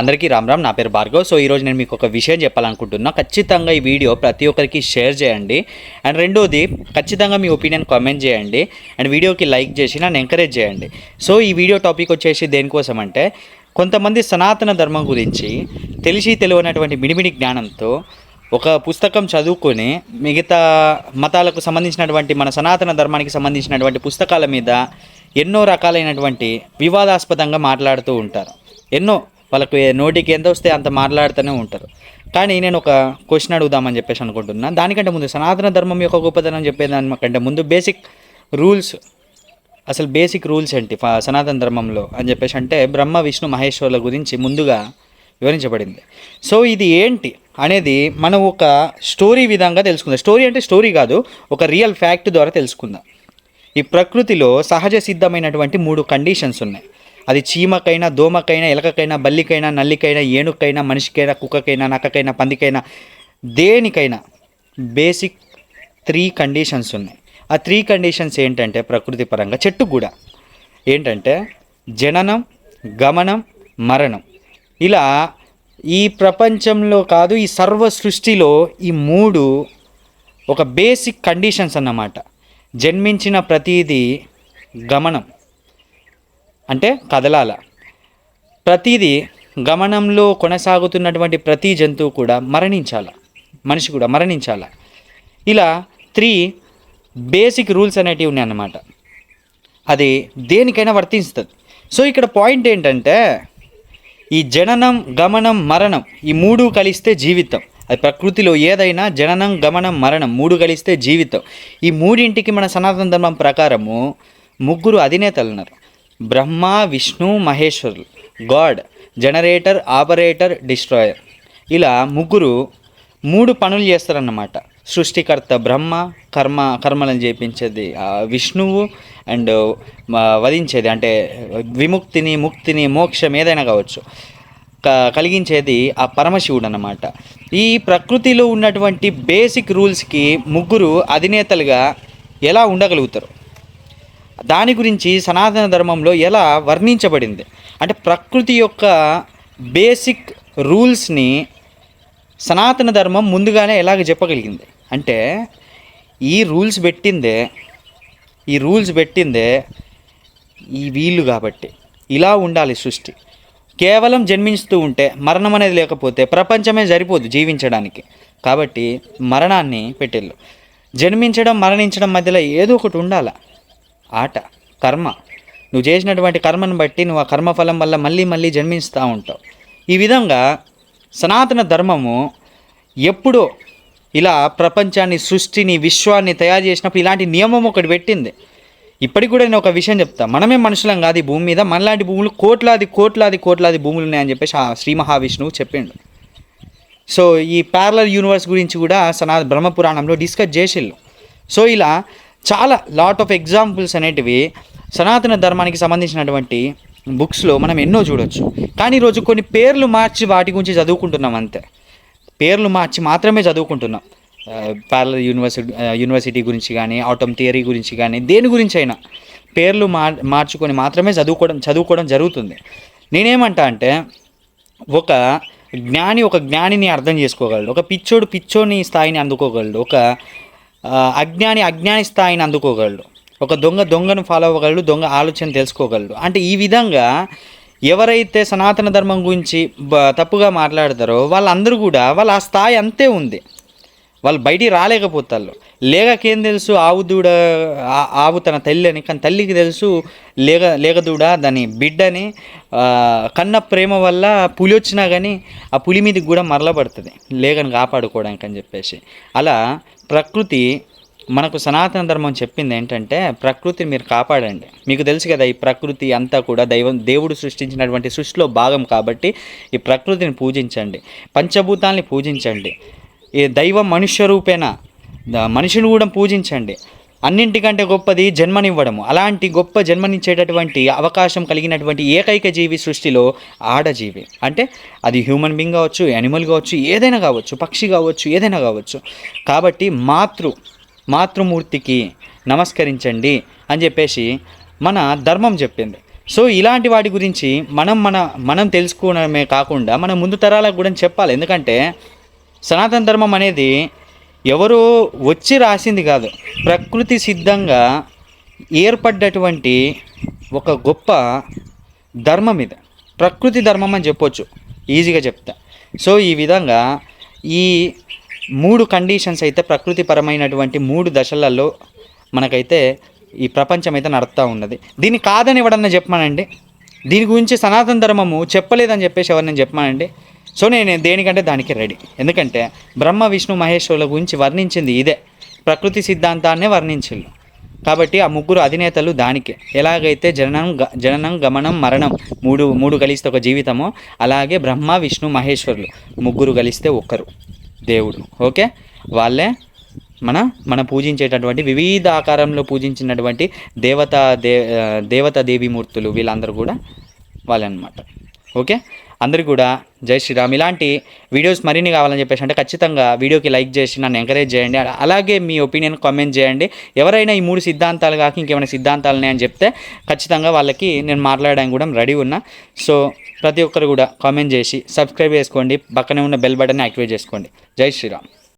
అందరికీ రామ్ రామ్ నా పేరు భార్గవ్. సో ఈరోజు నేను మీకు ఒక విషయం చెప్పాలనుకుంటున్నా. ఖచ్చితంగా ఈ వీడియో ప్రతి ఒక్కరికి షేర్ చేయండి. అండ్ రెండోది ఖచ్చితంగా మీ ఒపీనియన్ కామెంట్ చేయండి. అండ్ వీడియోకి లైక్ చేసి నన్ను ఎంకరేజ్ చేయండి. సో ఈ వీడియో టాపిక్ వచ్చేసి దేనికోసం అంటే కొంతమంది సనాతన ధర్మం గురించి తెలిసి తెలియనటువంటి మిడిమిడి జ్ఞానంతో ఒక పుస్తకం చదువుకొని మిగతా మతాలకు సంబంధించినటువంటి మన సనాతన ధర్మానికి సంబంధించినటువంటి పుస్తకాల మీద ఎన్నో రకాలైనటువంటి వివాదాస్పదంగా మాట్లాడుతూ ఉంటారు. ఎన్నో వాళ్ళకి నోటికి ఎంత వస్తే అంత మాట్లాడుతూనే ఉంటారు. కానీ నేను ఒక క్వశ్చన్ అడుగుదామని చెప్పేసి అనుకుంటున్నాను దానికంటే ముందు సనాతన ధర్మం యొక్క గొప్పతనం చెప్పేదానికంటే ముందు బేసిక్ రూల్స్ అసలు బేసిక్ రూల్స్ ఏంటి? సనాతన ధర్మంలో అని చెప్పేసి అంటే బ్రహ్మ విష్ణు మహేశ్వరుల గురించి ముందుగా వివరించబడింది. సో ఇది ఏంటి అనేది మనం ఒక స్టోరీ విధంగా తెలుసుకుందాం. స్టోరీ అంటే స్టోరీ కాదు ఒక రియల్ ఫ్యాక్ట్ ద్వారా తెలుసుకుందాం. ఈ ప్రకృతిలో సహజ సిద్ధమైనటువంటి మూడు కండిషన్స్ ఉన్నాయి. అది చీమకైనా దోమకైనా ఎలకకైనా బల్లికైనా నల్లికైనా ఏనుకైనా మనిషికైనా కుక్కకైనా నక్కకైనా పందికైనా దేనికైనా బేసిక్ త్రీ కండిషన్స్ ఉన్నాయి. ఆ త్రీ కండిషన్స్ ఏంటంటే ప్రకృతి పరంగా చెట్టు కూడా. ఏంటంటే జననం గమనం మరణం. ఇలా ఈ ప్రపంచంలో కాదు ఈ సర్వ సృష్టిలో ఈ మూడు ఒక బేసిక్ కండిషన్స్ అన్నమాట. జన్మించిన ప్రతిదీ గమనం. అంటే కదలాల. ప్రతిదీ గమనంలో కొనసాగుతున్నటువంటి ప్రతి జంతువు కూడా మరణించాల. మనిషి కూడా మరణించాల. ఇలా త్రీ బేసిక్ రూల్స్ అనేటివి ఉన్నాయన్నమాట. అది దేనికైనా వర్తిస్తుంది సో ఇక్కడ పాయింట్ ఏంటంటే ఈ జననం గమనం మరణం ఈ మూడు కలిస్తే జీవితం. అది ప్రకృతిలో ఏదైనా జననం గమనం మరణం మూడు కలిస్తే జీవితం. ఈ మూడింటికి మన సనాతన ధర్మం ప్రకారము ముగ్గురు అధినేతలు ఉన్నారు. Brahma Vishnu మహేశ్వరులు. God generator operator destroyer. ఇలా ముగ్గురు మూడు పనులు చేస్తారన్నమాట. సృష్టికర్త బ్రహ్మ కర్మ కర్మలను చేపించేది విష్ణువు అండ్ వధించేది. అంటే విముక్తిని ముక్తిని మోక్షం ఏదైనా కావచ్చు. క- కలిగించేది ఆ పరమశివుడు అన్నమాట ఈ ప్రకృతిలో ఉన్నటువంటి బేసిక్ రూల్స్కి ముగ్గురు అధినేతలుగా ఎలా ఉండగలుగుతారు? దాని గురించి సనాతన ధర్మంలో ఎలా వర్ణించబడింది? అంటే ప్రకృతి యొక్క బేసిక్ రూల్స్ని సనాతన ధర్మం ముందుగానే ఎలాగ చెప్పగలిగింది? అంటే ఈ రూల్స్ పెట్టిందే ఈ రూల్స్ పెట్టిందే ఈ వీళ్ళు కాబట్టి. ఇలా ఉండాలి సృష్టి. కేవలం జన్మిస్తూ ఉంటే మరణం అనేది లేకపోతే ప్రపంచమే సరిపోదు జీవించడానికి. కాబట్టి మరణాన్ని పెట్టేళ్ళు జన్మించడం మరణించడం మధ్యలో ఏదో ఒకటి ఉండాలా? ఆట కర్మ. నువ్వు చేసినటువంటి కర్మను బట్టి నువ్వు ఆ కర్మఫలం వల్ల మళ్ళీ మళ్ళీ జన్మిస్తూ ఉంటావు. ఈ విధంగా సనాతన ధర్మము ఎప్పుడో ఇలా ప్రపంచాన్ని సృష్టిని విశ్వాన్ని తయారు చేసినప్పుడు ఇలాంటి నియమం ఒకటి పెట్టింది. ఇప్పటికి కూడా నేను ఒక విషయం చెప్తా. మనమే మనుషులం కాదు ఈ భూమి మీద. మనలాంటి భూములు కోట్లాది కోట్లాది కోట్లాది భూములు ఉన్నాయని చెప్పేసి ఆ శ్రీ మహావిష్ణువు చెప్పిండు. సో ఈ ప్యారలల్ యూనివర్స్ గురించి కూడా సనా బ్రహ్మపురాణంలో డిస్కస్ చేసిళ్ళు. సో ఇలా చాలా లాట్ ఆఫ్ ఎగ్జాంపుల్స్ అనేటివి సనాతన ధర్మానికి సంబంధించినటువంటి బుక్స్లో మనం ఎన్నో చూడొచ్చు. కానీ ఈరోజు కొన్ని పేర్లు మార్చి వాటి గురించి చదువుకుంటున్నాం అంతే. పేర్లు మార్చి మాత్రమే చదువుకుంటున్నాం. ప్యారలల్ యూనివర్సిటీ యూనివర్సిటీ గురించి కానీ ఆటమ్ థియరీ గురించి కానీ దేని గురించి అయినా పేర్లు మార్ మార్చుకొని మాత్రమే చదువుకోవడం చదువుకోవడం జరుగుతుంది. నేనేమంటా అంటే ఒక జ్ఞాని ఒక జ్ఞానిని అర్థం చేసుకోగలడు. ఒక పిచ్చోడు పిచ్చోని స్థాయిని అందుకోగలడు. ఒక అజ్ఞాని అజ్ఞాని స్థాయిని అందుకోగలడు. ఒక దొంగ దొంగను ఫాలో అవ్వగలడు దొంగ ఆలోచన తెలుసుకోగలడు. అంటే ఈ విధంగా ఎవరైతే సనాతన ధర్మం గురించి తప్పుగా మాట్లాడతారో వాళ్ళందరూ కూడా వాళ్ళ ఆ స్థాయి అంతే ఉంది. వాళ్ళు బయటికి రాలేకపోతారు లేగకేం తెలుసు? ఆవు దూడ ఆ- ఆవు తన తల్లి అని కానీ తల్లికి తెలుసు లేగ లేగదూడ దాని బిడ్డని కన్న ప్రేమ వల్ల పులి వచ్చినా కానీ ఆ పులి మీదకి కూడా మరలబడుతుంది లేగని కాపాడుకోవడానికి అని చెప్పేసి. అలా ప్రకృతి మనకు సనాతన ధర్మం చెప్పింది ఏంటంటే ప్రకృతిని మీరు కాపాడండి. మీకు తెలుసు కదా ఈ ప్రకృతి అంతా కూడా దైవం దేవుడు సృష్టించినటువంటి సృష్టిలో భాగం కాబట్టి ఈ ప్రకృతిని పూజించండి. పంచభూతాల్ని పూజించండి. ఈ దైవం మనుష్య రూపేణ మనిషిని కూడా పూజించండి. అన్నింటికంటే గొప్పది జన్మనివ్వడము. అలాంటి గొప్ప జన్మనిచ్చేటటువంటి అవకాశం కలిగినటువంటి ఏకైక జీవి సృష్టిలో ఆడజీవి. అంటే అది హ్యూమన్ బీయింగ్ కావచ్చు యానిమల్ కావచ్చు ఏదైనా కావచ్చు పక్షి కావచ్చు ఏదైనా కావచ్చు. కాబట్టి మాతృ మాతృమూర్తికి నమస్కరించండి అని చెప్పేసి మన ధర్మం చెప్పింది. సో ఇలాంటి వాటి గురించి మనం మన మనం తెలుసుకోవడమే కాకుండా మన ముందు తరాలకు కూడా చెప్పాలి. ఎందుకంటే సనాతన ధర్మం అనేది ఎవరో వచ్చి రాసింది కాదు ప్రకృతి సిద్ధంగా ఏర్పడ్డటువంటి ఒక గొప్ప ధర్మం ఇది. ప్రకృతి ధర్మం అని చెప్పొచ్చు. ఈజీగా చెప్తా. సో ఈ విధంగా ఈ మూడు కండిషన్స్ అయితే ప్రకృతిపరమైనటువంటి మూడు దశలలో మనకైతే ఈ ప్రపంచం అయితే నడుస్తూ ఉన్నది. దీన్ని కాదని ఎవడన్నా చెప్పమానండి? దీని గురించి సనాతన ధర్మము చెప్పలేదని చెప్పేసి ఎవరిని చెప్పమానండి? సో నేను దేనికంటే దానికి రెడీ. ఎందుకంటే బ్రహ్మ విష్ణు మహేశ్వరుల గురించి వర్ణించింది ఇదే. ప్రకృతి సిద్ధాంతాన్నే వర్ణించిండు కాబట్టి ఆ ముగ్గురు అధినేతలు దానికే. ఎలాగైతే జననం గ- జననం గమనం మరణం మూడు మూడు కలిస్తే ఒక జీవితమో అలాగే బ్రహ్మ విష్ణు మహేశ్వరులు ముగ్గురు కలిస్తే ఒక్కరు దేవుడు. ఓకే? వాళ్ళే మన మన పూజించేటటువంటి వివిధ ఆకారంలో పూజించినటువంటి దేవత దే దేవతా దేవత దేవీమూర్తులు వీళ్ళందరూ కూడా వాళ్ళనమాట ఓకే? అందరికీ కూడా జై శ్రీరామ్. ఇలాంటి వీడియోస్ మరిన్ని కావాలని చెప్పేసి అంటే ఖచ్చితంగా వీడియోకి లైక్ చేసి నన్ను ఎంకరేజ్ చేయండి. అలాగే మీ ఒపీనియన్ కామెంట్ చేయండి. ఎవరైనా ఈ మూడు సిద్ధాంతాలు కాక ఇంకేమైనా సిద్ధాంతాలు ఉన్నాయని చెప్తే ఖచ్చితంగా వాళ్ళకి నేను మాట్లాడడానికి కూడా రెడీ ఉన్నా. సో ప్రతి ఒక్కరు కూడా కామెంట్ చేసి సబ్స్క్రైబ్ చేసుకోండి. పక్కనే ఉన్న బెల్ బటన్ యాక్టివేట్ చేసుకోండి. జై శ్రీరామ్.